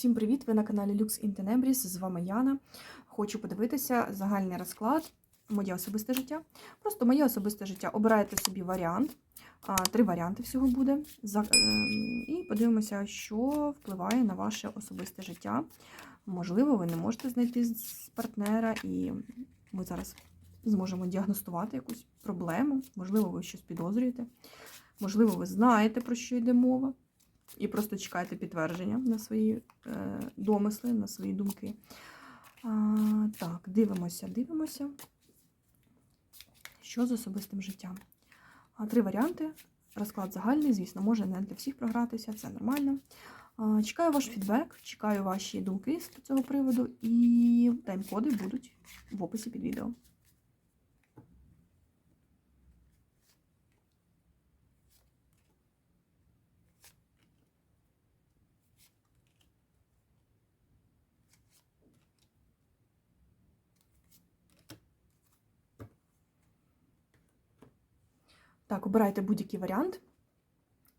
Всім привіт! Ви на каналі Lux in з вами Яна. Хочу подивитися загальний розклад, моє особисте життя. Просто моє особисте життя. Обираєте собі варіант, три варіанти всього буде. Ем, І подивимося, що впливає на ваше особисте життя. Можливо, ви не можете знайти з партнера, і ми зараз зможемо діагностувати якусь проблему. Можливо, ви щось підозрюєте. Можливо, ви знаєте, про що йде мова. І просто чекаєте підтвердження на свої е, домисли, на свої думки. А, так, дивимося, дивимося. Що з особистим життям? А, три варіанти. Розклад загальний, звісно, може не для всіх програтися, це нормально. А, чекаю ваш фідбек, чекаю ваші думки з цього приводу, і тайм-коди будуть в описі під відео. Так, обирайте будь-який варіант.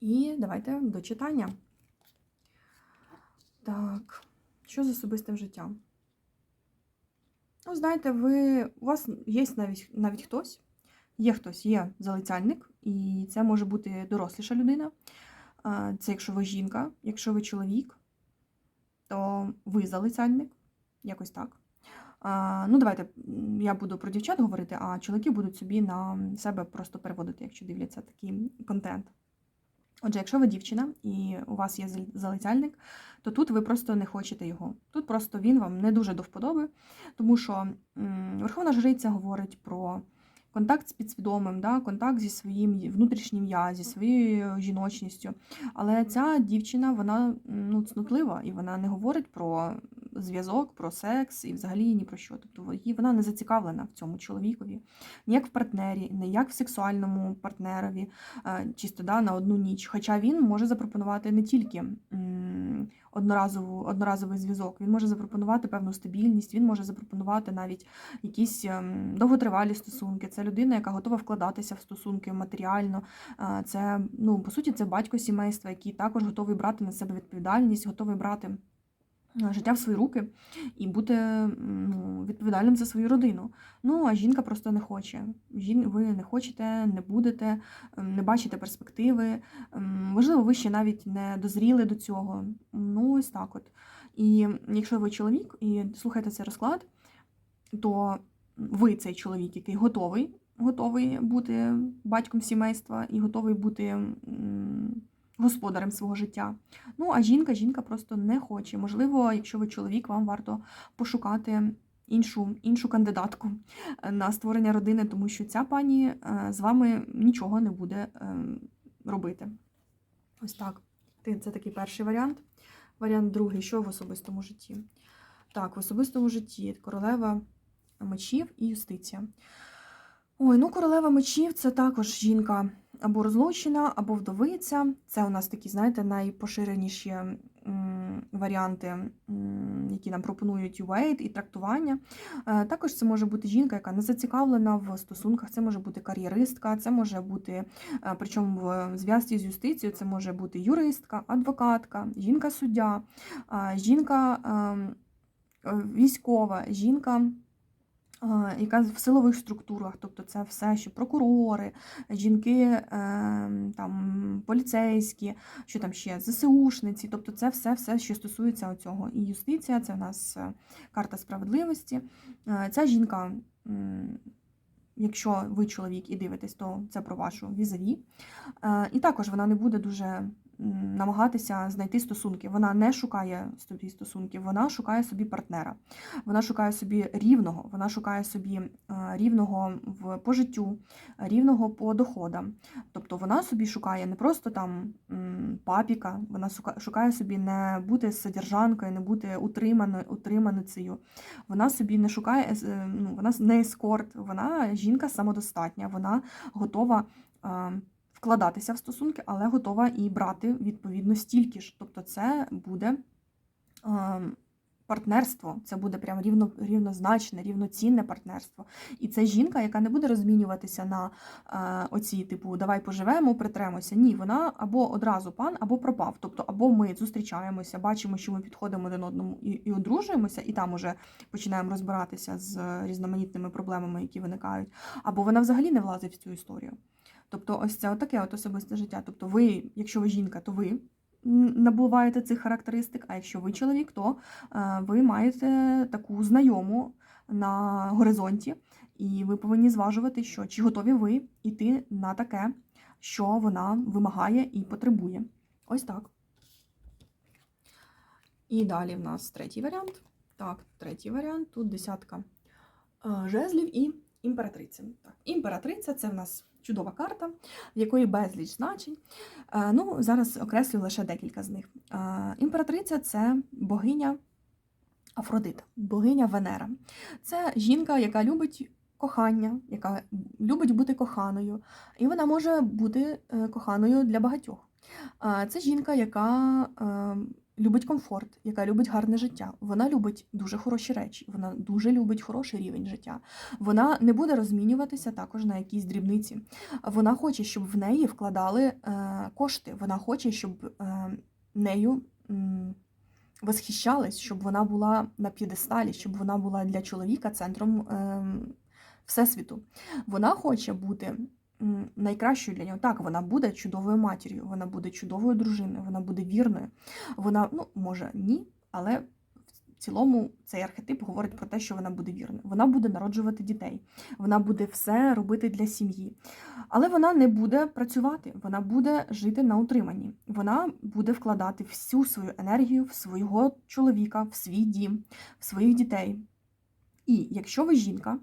І давайте до читання. Так, що з особистим життям? Ну, знаєте, ви, у вас є навіть, навіть хтось, є хтось, є залицяльник, і це може бути доросліша людина. Це якщо ви жінка, якщо ви чоловік, то ви залицяльник, якось так. Ну, давайте я буду про дівчат говорити, а чоловіки будуть собі на себе просто переводити, якщо дивляться такий контент. Отже, якщо ви дівчина і у вас є залицяльник, то тут ви просто не хочете його. Тут просто він вам не дуже до вподоби, тому що Верховна Жриця говорить про контакт з підсвідомим, да, контакт зі своїм внутрішнім я, зі своєю жіночністю. Але ця дівчина, вона ну, цнотлива, і вона не говорить про зв'язок, про секс і взагалі ні про що. Тобто її вона не зацікавлена в цьому чоловікові, ніяк в партнері, не як в сексуальному партнерові, е, чисто да, на одну ніч. Хоча він може запропонувати не тільки одноразову, одноразовий зв'язок, він може запропонувати певну стабільність, він може запропонувати навіть якісь ем, довготривалі стосунки. Це людина, яка готова вкладатися в стосунки матеріально. Е, Це, ну, по суті, це батько сімейства, який також готовий брати на себе відповідальність, готовий брати життя в свої руки і бути ну, відповідальним за свою родину. Ну, а жінка просто не хоче. Жін... Ви не хочете, не будете, не бачите перспективи. Можливо, ви ще навіть не дозріли до цього. Ну, ось так от. І якщо ви чоловік і слухаєте цей розклад, то ви цей чоловік, який готовий, готовий бути батьком сімейства і готовий бути господарем свого життя. Ну, а жінка, жінка просто не хоче. Можливо, якщо ви чоловік, вам варто пошукати іншу, іншу кандидатку е, на створення родини, тому що ця пані е, з вами нічого не буде е, робити. Ось так. Це такий перший варіант. Варіант другий, що в особистому житті? Так, в особистому житті королева мечів і юстиція. Ой, ну королева мечів це також жінка або розлучена, або вдовиця. Це у нас такі, знаєте, найпоширеніші варіанти, які нам пропонують UAID і трактування. Е, Також це може бути жінка, яка не зацікавлена в стосунках, це може бути кар'єристка, це може бути, е, причому в зв'язці з юстицією, це може бути юристка, адвокатка, жінка-суддя, е, жінка ем, військова, жінка. Е, Яка в силових структурах, тобто це все, що прокурори, жінки, е, там поліцейські, що там ще ЗСУшниці, тобто це все, все, що стосується цього. І юстиція це в нас е, карта справедливості. Ця жінка, якщо ви чоловік і дивитесь, то це про вашу візаві. І також вона не буде дуже намагатися знайти стосунки. Вона не шукає собі стосунків, вона шукає собі партнера. Вона шукає собі рівного, вона шукає собі е, рівного в по життю, рівного по доходам. Тобто вона собі шукає не просто там папіка, вона шукає собі не бути содержанкою, не бути утриманою, утриманицею. Вона собі не шукає, е, ну, вона не ескорт, вона жінка самодостатня, вона готова. Е, Вкладатися в стосунки, але готова і брати відповідно стільки ж. Тобто, це буде е, партнерство. Це буде прям рівно, рівнозначне, рівноцінне партнерство. І це жінка, яка не буде розмінюватися на е, оці, типу, давай поживемо, притремося. Ні, вона або одразу пан, або пропав. Тобто, або ми зустрічаємося, бачимо, що ми підходимо один одному і, і одружуємося, і там уже починаємо розбиратися з різноманітними проблемами, які виникають, або вона взагалі не влазить в цю історію. Тобто, ось це таке от особисте життя. Тобто, ви, якщо ви жінка, то ви набуваєте цих характеристик, а якщо ви чоловік, то е, ви маєте таку знайому на горизонті, і ви повинні зважувати, що чи готові ви йти на таке, що вона вимагає і потребує. Ось так. І далі в нас третій варіант. Так, третій варіант. Тут десятка е, жезлів і імператриця. Так, імператриця це в нас чудова карта, в якої безліч значень. Е, Ну, зараз окреслю лише декілька з них. Е, Імператриця це богиня Афродита, богиня Венера. Це жінка, яка любить кохання, яка любить бути коханою, і вона може бути е, коханою для багатьох. Це жінка, яка любить комфорт, яка любить гарне життя. Вона любить дуже хороші речі, вона дуже любить хороший рівень життя. Вона не буде розмінюватися також на якісь дрібниці. Вона хоче, щоб в неї вкладали е, кошти. Вона хоче, щоб е, нею. Восхищались, щоб вона була на п'єдесталі, щоб вона була для чоловіка центром ем, всесвіту. Вона хоче бути найкращою для нього. Так, вона буде чудовою матір'ю, вона буде чудовою дружиною, вона буде вірною. Вона, ну, може, ні, але в цілому цей архетип говорить про те, що вона буде вірною. Вона буде народжувати дітей, вона буде все робити для сім'ї. Але вона не буде працювати, вона буде жити на утриманні. Вона буде вкладати всю свою енергію в свого чоловіка, в свій дім, в своїх дітей. І якщо ви жінка,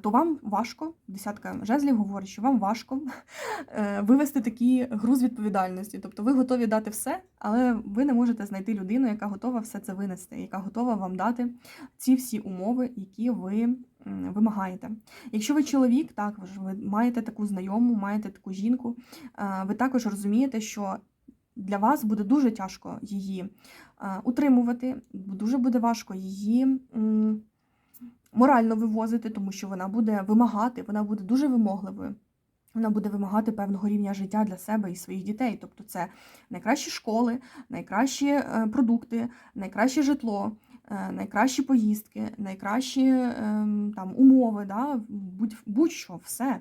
то вам важко, десятка жезлів говорить, що вам важко е, вивести такий груз відповідальності. Тобто ви готові дати все, але ви не можете знайти людину, яка готова все це винести, яка готова вам дати ці всі умови, які ви вимагаєте. Якщо ви чоловік, також ви маєте таку знайому, маєте таку жінку, е, ви також розумієте, що для вас буде дуже тяжко її е, утримувати, дуже буде важко її. Морально вивозити, тому що вона буде вимагати, вона буде дуже вимогливою. Вона буде вимагати певного рівня життя для себе і своїх дітей. Тобто це найкращі школи, найкращі е, продукти, найкраще житло, е, найкращі поїздки, найкращі ем, там умови, да? будь- будь-що, все.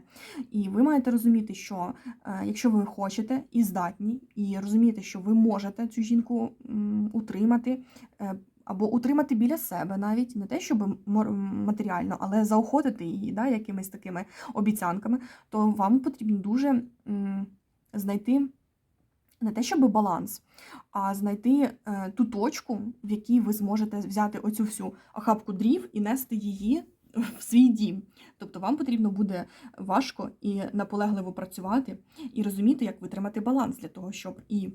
І ви маєте розуміти, що е, якщо ви хочете і здатні, і розумієте, що ви можете цю жінку утримати, або утримати біля себе навіть не те, щоб матеріально, але заохотити її да, якимись такими обіцянками, то вам потрібно дуже знайти не те, щоб баланс, а знайти е, ту точку, в якій ви зможете взяти оцю всю охапку дрів і нести її в свій дім. Тобто вам потрібно буде важко і наполегливо працювати, і розуміти, як витримати баланс для того, щоб і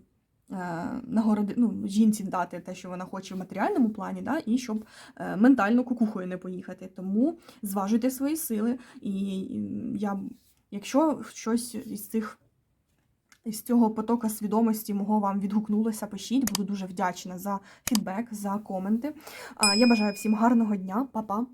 нагороди, ну, жінці дати те, що вона хоче в матеріальному плані, да, і щоб е, ментально кукухою не поїхати. Тому зважуйте свої сили. І я, якщо щось із цих. Із цього потока свідомості мого вам відгукнулося, пишіть, буду дуже вдячна за фідбек, за коменти. Я бажаю всім гарного дня, Па-па!